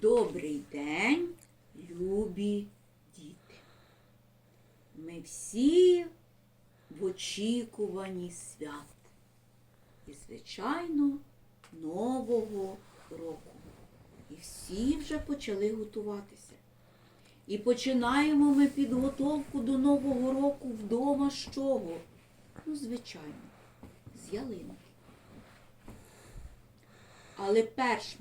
Добрий день, любі діти. Ми всі в очікуванні свят. І, звичайно, Нового року. І всі вже почали готуватися. І починаємо ми підготовку до Нового року вдома з чого? Ну, звичайно, з ялинки. Але перш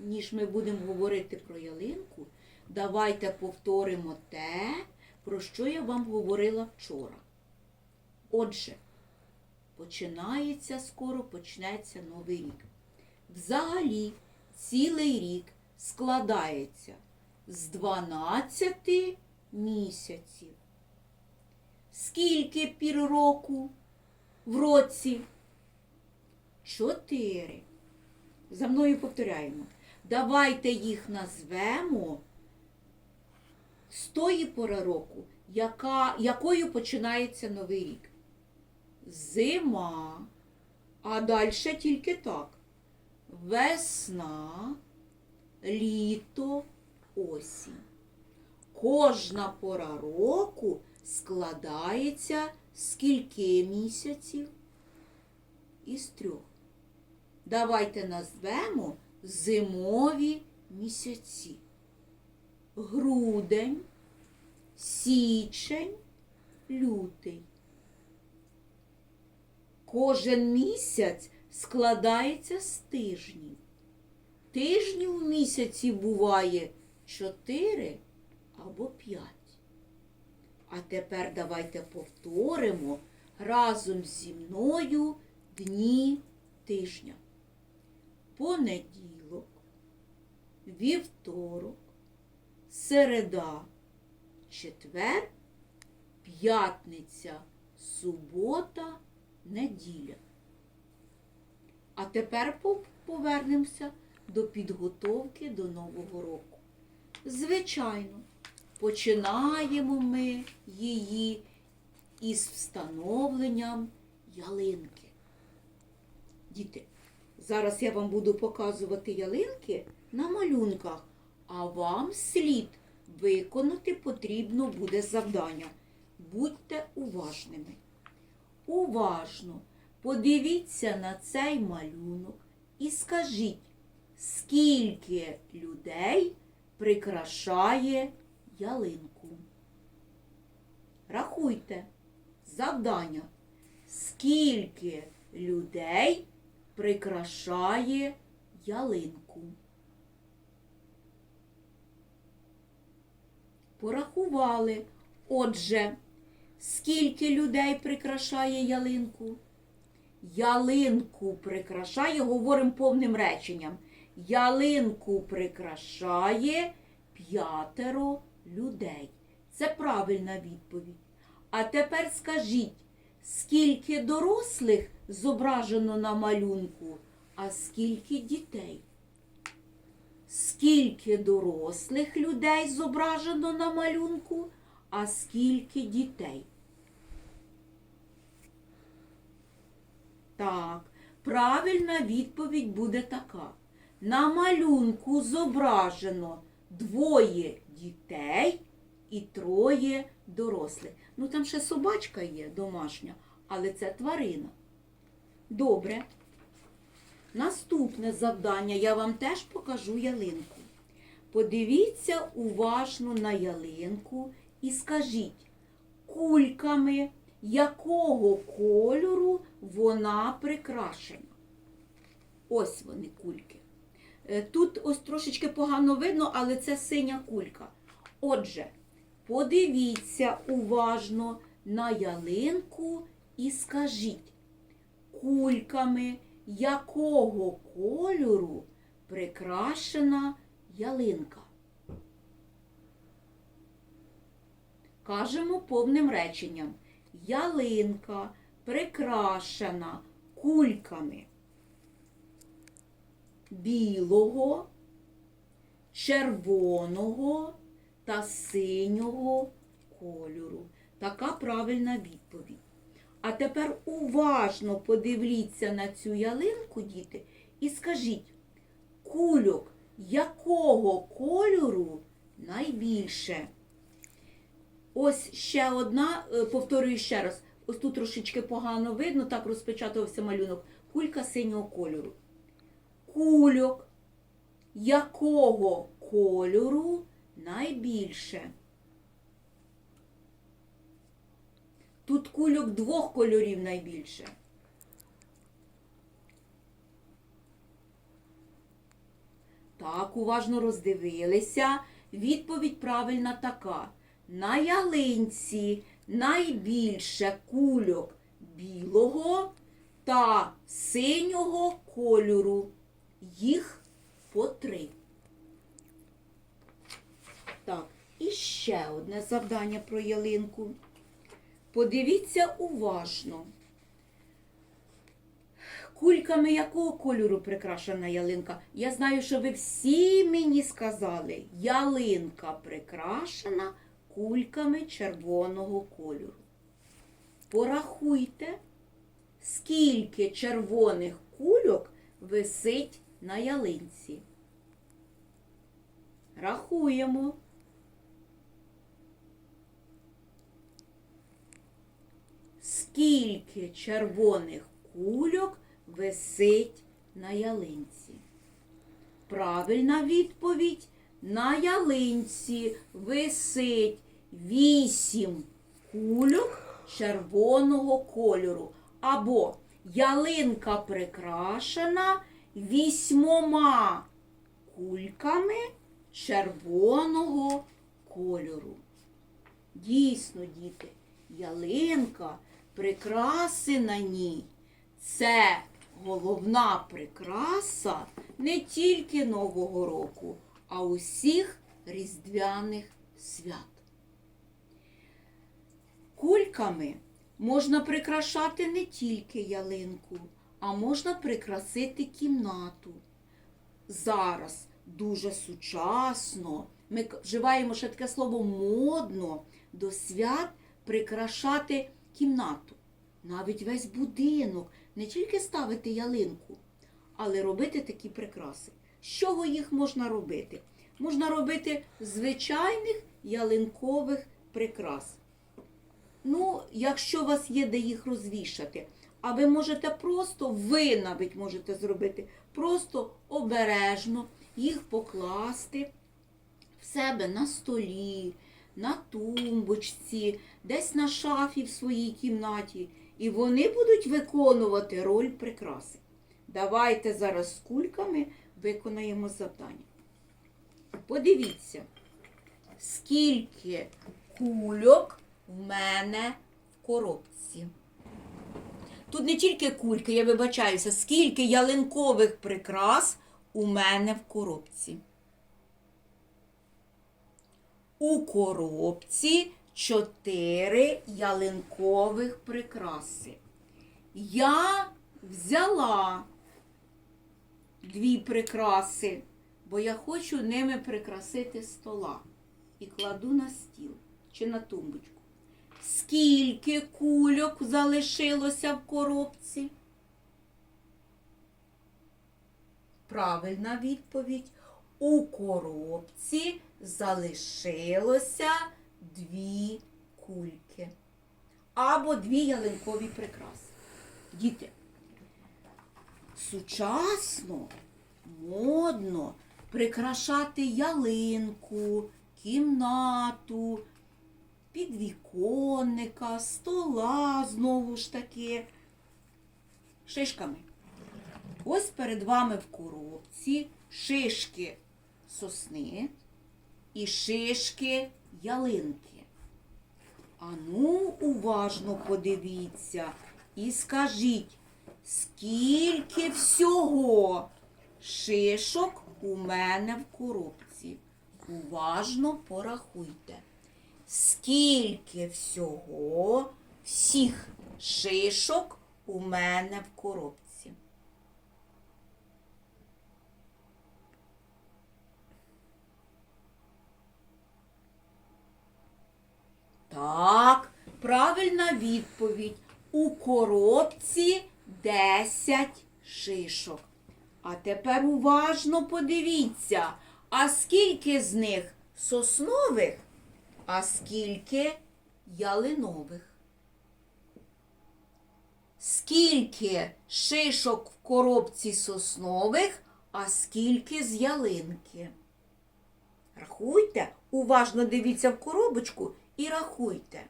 ніж ми будемо говорити про ялинку, давайте повторимо те, про що я вам говорила вчора. Отже, починається скоро, почнеться новий рік. Взагалі, цілий рік складається з 12 місяців. Скільки пір року в році? Чотири. За мною повторяємо. Давайте їх назвемо з тої пори року, яка, якою починається новий рік. Зима. А далі тільки так. Весна, літо, осінь. Кожна пора року складається скільки місяців? Із трьох. Давайте назвемо зимові місяці. Грудень, січень, лютий. Кожен місяць складається з тижнів. Тижнів у місяці буває чотири або п'ять. А тепер давайте повторимо разом зі мною дні тижня. Понеділок, вівторок, середа, четвер, п'ятниця, субота, неділя. А тепер повернемося до підготовки до Нового року. Звичайно, починаємо ми її із встановленням ялинки. Діти, зараз я вам буду показувати ялинки на малюнках, а вам слід виконати потрібно буде завдання. Будьте уважними. Уважно подивіться на цей малюнок і скажіть, скільки людей прикрашає ялинку. Рахуйте завдання. Скільки людей прикрашає ялинку? Порахували. Отже, скільки людей прикрашає ялинку? Ялинку прикрашає, говоримо повним реченням. Ялинку прикрашає п'ятеро людей. Це правильна відповідь. А тепер скажіть, скільки дорослих зображено на малюнку, а скільки дітей? Скільки дорослих людей зображено на малюнку, а скільки дітей? Так, правильна відповідь буде така. На малюнку зображено двоє дітей і троє дорослих. Ну там ще собачка є домашня, але це тварина. Добре. Наступне завдання я вам теж покажу ялинку. Подивіться уважно на ялинку і скажіть, кульками якого кольору вона прикрашена. Ось вони кульки. Е, Тут ось трошечки погано видно, але це синя кулька. Отже, подивіться уважно на ялинку і скажіть, кульками якого кольору прикрашена ялинка? Кажемо повним реченням. Ялинка прикрашена кульками білого, червоного та синього кольору. Така правильна відповідь. А тепер уважно подивіться на цю ялинку, діти, і скажіть, кульок якого кольору найбільше? Ось ще одна, е, повторюю ще раз. Ось тут трошечки погано видно, так розпечатався малюнок. Кулька синього кольору. Кульок якого кольору найбільше? Тут кульок двох кольорів найбільше. Так, уважно роздивилися. Відповідь правильна така. На ялинці найбільше кульок білого та синього кольору. Їх по три. Так, і ще одне завдання про ялинку. Подивіться уважно. Кульками якого кольору прикрашена ялинка? Я знаю, що ви всі мені сказали, ялинка прикрашена кульками червоного кольору. Порахуйте, скільки червоних кульок висить на ялинці. Рахуємо. Скільки червоних кульок висить на ялинці? Правильна відповідь. На ялинці висить вісім кульок червоного кольору. Або ялинка прикрашена вісьмома кульками червоного кольору. Дійсно, діти, ялинка, прикраси на ній. Це головна прикраса не тільки Нового року, а усіх різдвяних свят. Кульками можна прикрашати не тільки ялинку, а можна прикрасити кімнату. Зараз дуже сучасно. Ми вживаємо ще таке слово модно до свят прикрашати кімнату. Навіть весь будинок, не тільки ставити ялинку, але робити такі прикраси. З чого їх можна робити? Можна робити звичайних ялинкових прикрас. Ну, якщо у вас є де їх розвішати, а ви можете просто, ви навіть можете зробити, просто обережно їх покласти в себе на столі, на тумбочці, десь на шафі в своїй кімнаті. І вони будуть виконувати роль прикраси. Давайте зараз з кульками виконаємо завдання. Подивіться, скільки кульок в мене в коробці. Тут не тільки кульки, я вибачаюся, скільки ялинкових прикрас у мене в коробці. У коробці чотири ялинкових прикраси. Я взяла дві прикраси, бо я хочу ними прикрасити стола. І кладу на стіл чи на тумбочку. Скільки кульок залишилося в коробці? Правильна відповідь. У коробці залишилося дві кульки. Або дві ялинкові прикраси. Діти, сучасно, модно прикрашати ялинку, кімнату, підвіконника, стола знову ж таки, шишками. Ось перед вами в коробці шишки сосни і шишки ялинки. Ану, уважно подивіться і скажіть, скільки всього шишок у мене в коробці? Уважно порахуйте. Скільки всього всіх шишок у мене в коробці? Так, правильна відповідь. У коробці 10 шишок. А тепер уважно подивіться, А скільки з них соснових, а скільки ялинових? Скільки шишок в коробці соснових, а скільки з ялинки? Рахуйте, уважно дивіться в коробочку і рахуйте.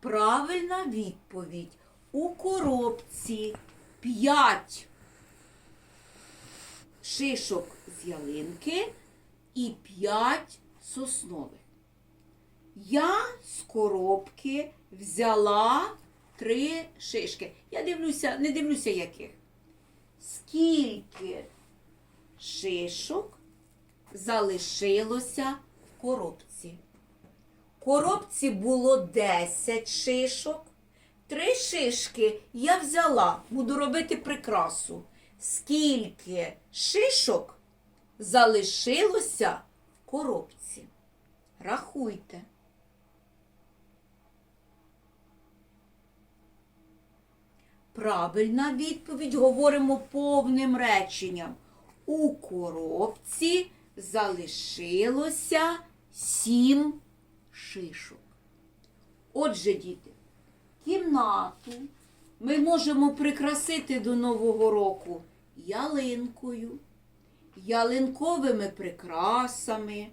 Правильна відповідь. У коробці 5 шишок з ялинки і 5 соснових. Я з коробки взяла три шишки. Я дивлюся, не дивлюся яких. Скільки шишок залишилося в коробці? В коробці було 10 шишок. Три шишки я взяла, буду робити прикрасу. Скільки шишок залишилося в коробці? Рахуйте. Правильна відповідь говоримо повним реченням. У коробці залишилося сім шишок. Отже, діти, кімнату ми можемо прикрасити до Нового року ялинкою, ялинковими прикрасами,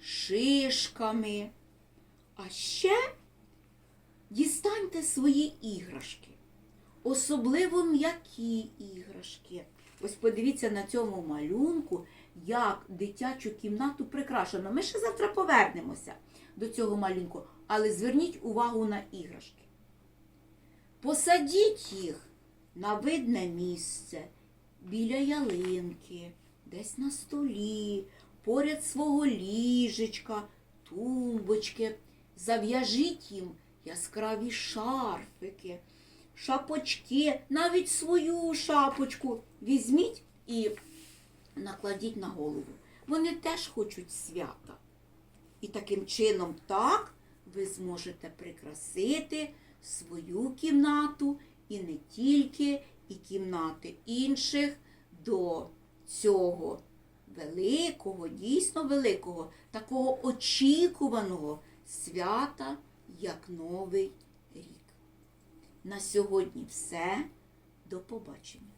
шишками. А ще дістаньте свої іграшки, особливо м'які іграшки. Ось подивіться на цьому малюнку, як дитячу кімнату прикрашено. Ми ще завтра повернемося до цього малюнку, але зверніть увагу на іграшки. Посадіть їх на видне місце, біля ялинки, десь на столі, поряд свого ліжечка, тумбочки. Зав'яжіть їм яскраві шарфики, шапочки, навіть свою шапочку візьміть і накладіть на голову. Вони теж хочуть свята. І таким чином так ви зможете прикрасити свою кімнату і не тільки, і кімнати інших до цього великого, дійсно великого, такого очікуваного свята, як Новий рік. На сьогодні все. До побачення.